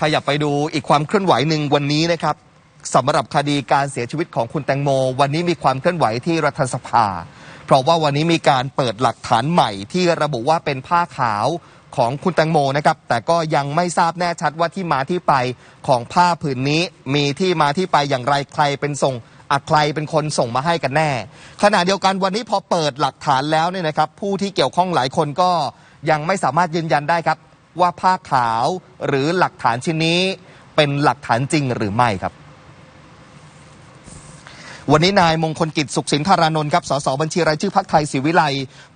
ขยับไปดูอีกความเคลื่อนไหวหนึ่งวันนี้นะครับสำหรับคดีการเสียชีวิตของคุณแตงโม วันนี้มีความเคลื่อนไหวที่รัฐสภา เพราะว่าวันนี้มีการเปิดหลักฐานใหม่ที่ระบุว่าเป็นผ้าขาวของคุณแตงโมนะครับ แต่ก็ยังไม่ทราบแน่ชัดว่าที่มาที่ไปของผ้าผืนนี้มีที่มาที่ไปอย่างไรใครเป็นส่งอะใครเป็นคนส่งมาให้กันแน่ ขณะเดียวกันวันนี้พอเปิดหลักฐานแล้วเนี่ยนะครับ ผู้ที่เกี่ยวข้องหลายคนก็ยังไม่สามารถยืนยันได้ครับ ว่าผ้าขาวหรือหลักฐานชิ้นนี้เป็นหลักฐานจริงหรือไม่ครับ วันนี้นายมงคลกิจสุขสินธารานนท์ครับสสบัญชีรายชื่อพักไทยศรีวิไล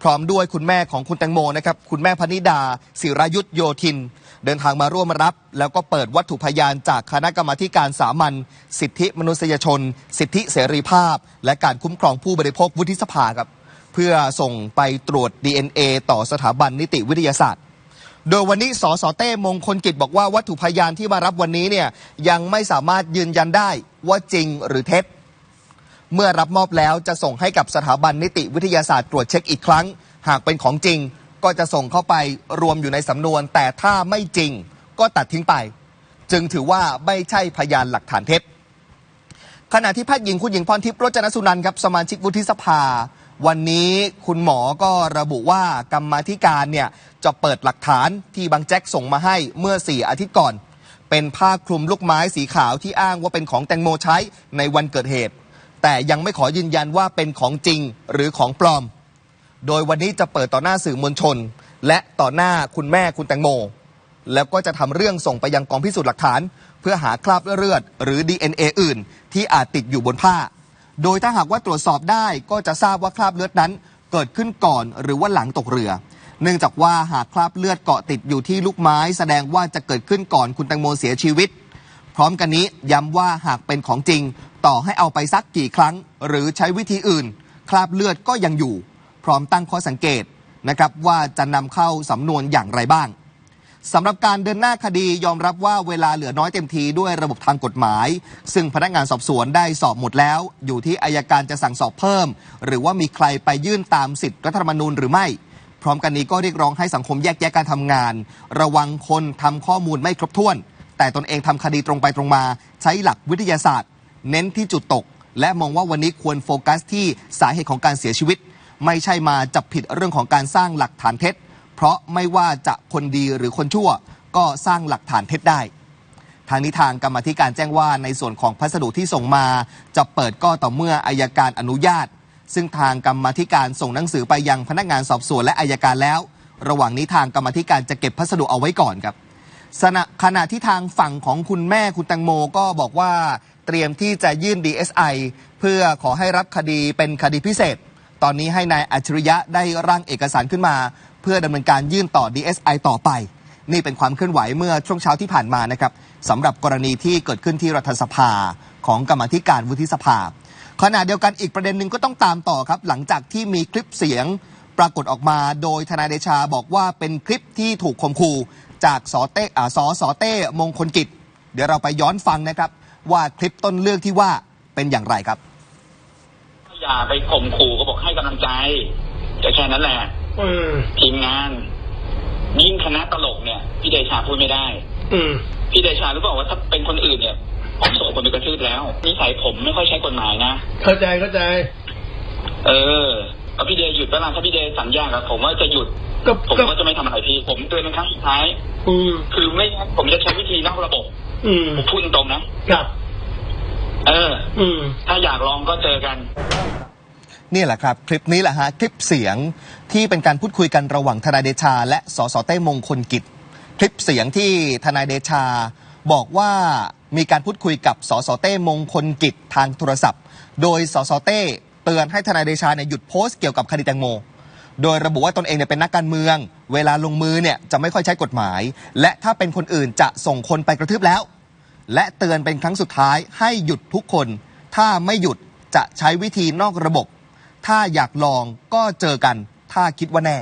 พร้อมด้วยคุณแม่ของคุณแตงโมนะครับคุณแม่พนิดาศิรายุทธโยธิน เดินทางมาร่วมรับ แล้วก็เปิดวัตถุพยานจากคณะกรรมาการสามัญสิทธิมนุษยชน สิทธิเสรีภาพ และการคุ้มครองผู้บริโภควุฒิสภาครับเพื่อส่งไปตรวจ DNA ต่อสถาบันนิติวิทยาศาสตร์ โดยวันนี้สสเต้มงคลกิจบอกว่าวัตถุพยานที่มารับวันนี้เนี่ยยังไม่สามารถยืนยันได้ว่าจริงหรือเท็จ เมื่อรับมอบแล้วจะส่งให้กับสถาบันนิติวิทยาศาสตร์ตรวจเช็คอีกครั้ง หากเป็นของจริง ก็จะส่งเข้าไปรวมอยู่ในสำนวน แต่ถ้าไม่จริงก็ตัดทิ้งไป จึงถือว่าไม่ใช่พยานหลักฐานเท็จขณะที่แพทย์หญิงคุณหญิงพรทิพย์รจนสุนันท์ครับสมาชิกวุฒิสภา วันนี้คุณหมอก็ระบุว่ากรรมธิการเนี่ย จะเปิดหลักฐานที่บางแจ็คส่งมาให้เมื่อ 4 อาทิตย์ก่อน เป็นผ้าคลุมลูกไม้สีขาวที่อ้างว่าเป็นของแตงโมใช้ในวันเกิดเหตุ แต่ยังไม่ขอยืนยันว่าเป็นของจริงหรือของปลอม โดยวันนี้จะเปิดต่อหน้าสื่อมวลชน และต่อหน้าคุณแม่คุณแตงโม แล้วก็จะทำเรื่องส่งไปยังกองพิสูจน์หลักฐาน เพื่อหาคราบเลือด หรือ DNA อื่น ที่อาจติดอยู่บนผ้า โดยถ้าหากว่าตรวจสอบได้ก็จะทราบว่าคราบเลือดนั้นเกิดขึ้นก่อนหรือว่าหลังตกเรือ เนื่องจากว่าหากคราบเลือดเกาะติดอยู่ที่ลูกไม้ แสดงว่าจะเกิดขึ้นก่อนคุณแตงโมเสียชีวิต พร้อมกันนี้ย้ำว่าหากเป็นของจริง ต่อให้เอาไปซักกี่ครั้ง หรือใช้วิธีอื่น คราบเลือดก็ยังอยู่ พร้อมตั้งข้อสังเกตนะครับว่าจะนำเข้าสำนวนอย่างไรบ้างสำหรับการเดินหน้าคดียอมรับว่าเวลาเหลือน้อยเต็มทีด้วยระบบทางกฎหมาย ซึ่งพนักงานสอบสวนได้สอบหมดแล้ว อยู่ที่อายการจะสั่งสอบเพิ่ม หรือว่ามีใครไปยื่นตามสิทธิรัฐธรรมนูญหรือไม่ พร้อมกันนี้ก็เรียกร้องให้สังคมแยกแยะการทำงาน ระวังคนทำข้อมูลไม่ครบถ้วน แต่ตนเองทำคดีตรงไปตรงมา ใช้หลักวิทยาศาสตร์ เน้นที่จุดตก และมองว่าวันนี้ควรโฟกัสที่สาเหตุของการเสียชีวิต ไม่ใช่มาจับผิดเรื่องของการสร้างหลักฐานเท็จ เพราะไม่ว่าจะคนดีหรือคนชั่ว ก็สร้างหลักฐานเท็จได้ ทางนี้ทางกรรมาธิการแจ้งว่าในส่วนของพัสดุที่ส่งมา จะเปิดก็ต่อเมื่ออายการอนุญาต ซึ่งทางกรรมธิการส่งหนังสือไปยังพนักงานสอบสวนและอายการแล้ว ระหว่างนี้ทางกรรมธิการจะเก็บพัสดุเอาไว้ก่อนครับสณะขณะที่ทางฝั่งของคุณแม่คุณแตงโมก็บอกว่าเตรียมที่จะยื่น DSI เพื่อขอให้รับคดีเป็นคดีพิเศษ ตอนนี้ให้นายอัจฉริยะได้ร่างเอกสารขึ้นมา เพื่อดำเนินการยื่นต่อ DSI ต่อไป นี่เป็นความเคลื่อนไหวเมื่อช่วงเช้าที่ผ่านมานะครับสำหรับกรณีที่เกิดขึ้นที่รัฐสภาของกรรมธิการวุฒิสภา ขณะเดียวกันอีกประเด็นหนึ่งก็ต้องตามต่อครับ หลังจากที่มีคลิปเสียงปรากฏออกมา โดยทนายเดชาบอกว่าเป็นคลิปที่ถูกข่มขู่จากสอเต้อ่าสอสอเต้มงคลกิจ เดี๋ยวเราไปย้อนฟังนะครับ ว่าคลิปต้นเรื่องที่ว่าเป็นอย่างไรครับ อย่าไปข่มขู่ก็บอกให้กำลังใจแต่แค่นั้นแหละอืมทีมงาน ยิ่งคณะตลกเนี่ย พี่เดชาพูดไม่ได้ อืมพี่เดชารู้เปล่าว่าถ้าเป็นคนอื่นเนี่ย ผมส่งคนไปกระทืบแล้วนิสัยผมไม่ค่อยใช้กฎหมายนะ เข้าใจเข้าใจ เออเอาพี่เดย์หยุดเวลาถ้าพี่เดย์สัญญากับผมว่าจะหยุดก็ผมก็ก็จะไม่ทำอะไรพี่ ผมเตือนเป็นครั้งสุดท้าย อืมคือไม่งั้นผมจะใช้วิธีนอกระบบ อืมผมพูดตรงๆนะครับ เออ อืม ถ้าอยากลองก็เจอกันนี่แหละครับคลิปนี้แหละฮะคลิปเสียงที่เป็นการพูดคุยกันระหว่างทนายเดชา และสสเต้มงคลกิจ คลิปเสียงที่ทนายเดชาบอกว่า มีการพูดคุยกับสสเต้มงคลกิจทางโทรศัพท์ โดยสสเต้เตือนให้ทนายเดชาเนี่ยหยุดโพสต์เกี่ยวกับคดีแตงโม โดยระบุว่าตนเองเนี่ยเป็นนักการเมือง เวลาลงมือเนี่ยจะไม่ค่อยใช้กฎหมาย และถ้าเป็นคนอื่นจะส่งคนไปกระทืบแล้ว และเตือนเป็นครั้งสุดท้ายให้หยุดทุกคน ถ้าไม่หยุดจะใช้วิธีนอกระบบ ถ้าอยากลองก็เจอกัน ถ้าคิดว่าแน่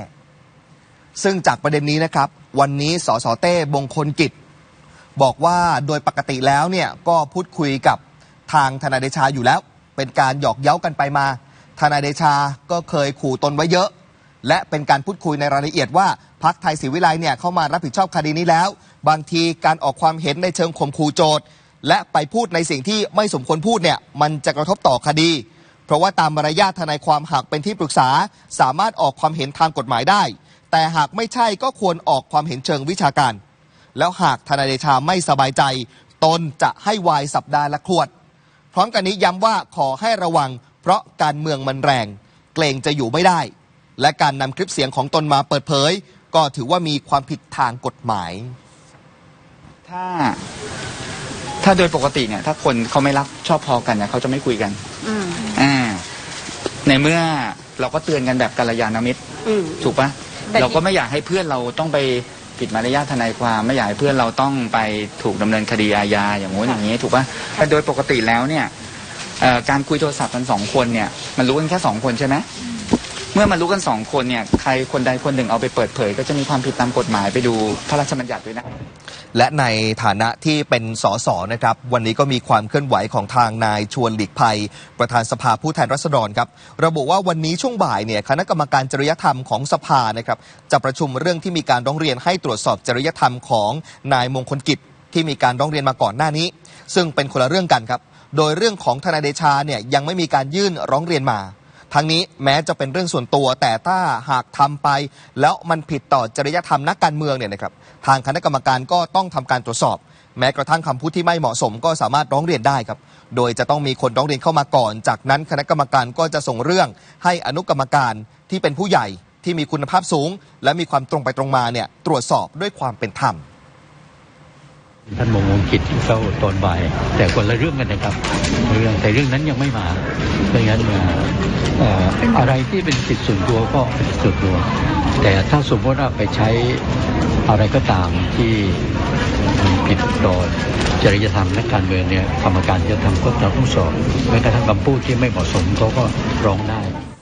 ซึ่งจากประเด็นนี้นะครับ วันนี้สสเต้บงคลกิจ บอกว่าโดยปกติแล้วเนี่ยก็พูดคุยกับทางทนายเดชาอยู่แล้ว เป็นการหยอกเย้ากันไปมา ทนายเดชาก็เคยขู่ตนไว้เยอะ และเป็นการพูดคุยในรายละเอียดว่าพักไทยศรีวิไลเนี่ยเข้ามารับผิดชอบคดีนี้แล้ว บางทีการออกความเห็นในเชิงข่มขู่โจทย์และไปพูดในสิ่งที่ไม่สมควรพูดเนี่ยมันจะกระทบต่อคดี เพราะว่าตามมารยาททนายความหากเป็นที่ปรึกษา สามารถออกความเห็นทางกฎหมายได้ แต่หากไม่ใช่ก็ควรออกความเห็นเชิงวิชาการ แล้วหากทนายเดชาไม่สบายใจ ตนจะให้วายสัปดาห์ละขวด พร้อมกันนี้ย้ำว่าขอให้ระวัง เพราะการเมืองมันแรง เกรงจะอยู่ไม่ได้ และการนำคลิปเสียงของตนมาเปิดเผย ก็ถือว่ามีความผิดทางกฎหมาย ถ้า ถ้าโดยปกติเนี่ย ถ้าคนเขาไม่รักชอบพอกันเนี่ยเขาจะไม่คุยกันอืมอ่าในเมื่อเราก็เตือนกันแบบกัลยาณมิตร อืม ถูกปะแต่ เราก็ไม่อยากให้เพื่อนเราต้องไป ผิดมารยาททนายความไม่อยากให้เพื่อนเราต้องไปถูกดำเนินคดีอาญาอย่างงู้นอย่างนี้ถูกปะแต่โดยปกติแล้วเนี่ยเอ่อการคุยโทรศัพท์กันสองคนเนี่ยมันรู้กันแค่สองคนใช่ไหมเมื่อมันรู้กันสองคนเนี่ยใครคนใดคนหนึ่งเอาไปเปิดเผย ก็จะมีความผิดตามกฎหมายไปดูพระราชบัญญัติด้วยนะ และในฐานะที่เป็นสสนะครับ วันนี้ก็มีความเคลื่อนไหวของทางนายชวนหลีกภัย ประธานสภาผู้แทนราษฎรครับ ระบุว่าวันนี้ช่วงบ่ายเนี่ยคณะกรรมการจริยธรรมของสภานะครับจะประชุมเรื่องที่มีการร้องเรียนให้ตรวจสอบจริยธรรมของนายมงคลกิจที่มีการร้องเรียนมาก่อนหน้านี้ ซึ่งเป็นคนละเรื่องกันครับ โดยเรื่องของทนายเดชาเนี่ยยังไม่มีการยื่นร้องเรียนมา ทั้งนี้แม้จะเป็นเรื่องส่วนตัว แต่ถ้าหากทำไป แล้วมันผิดต่อจริยธรรมนักการเมืองเนี่ยนะครับทางคณะกรรมการก็ต้องทำการตรวจสอบ แม้กระทั่งคำพูดที่ไม่เหมาะสมก็สามารถร้องเรียนได้ครับ โดยจะต้องมีคนร้องเรียนเข้ามาก่อน จากนั้นคณะกรรมการก็จะส่งเรื่องให้อนุกรรมการที่เป็นผู้ใหญ่ที่มีคุณภาพสูง และมีความตรงไปตรงมาเนี่ยตรวจสอบด้วยความเป็นธรรม ท่านมงคลกิจเข้าตอนบ่าย แต่คนละเรื่องกันนะครับเรื่องแต่เรื่องนั้นยังไม่มาเพราะงั้นเอ่อะไรที่เป็นสิทธิส่วนตัวก็เป็นส่วนตัวแต่ถ้าสมมติว่าไปใช้อะไรก็ตามที่มีผิดต่อจริยธรรมและการเมืองเนี่ยกรรมการจะทำก็จะต้องสอบแม้กระทั่งคำพูดที่ไม่เหมาะสมเขาก็ร้องได้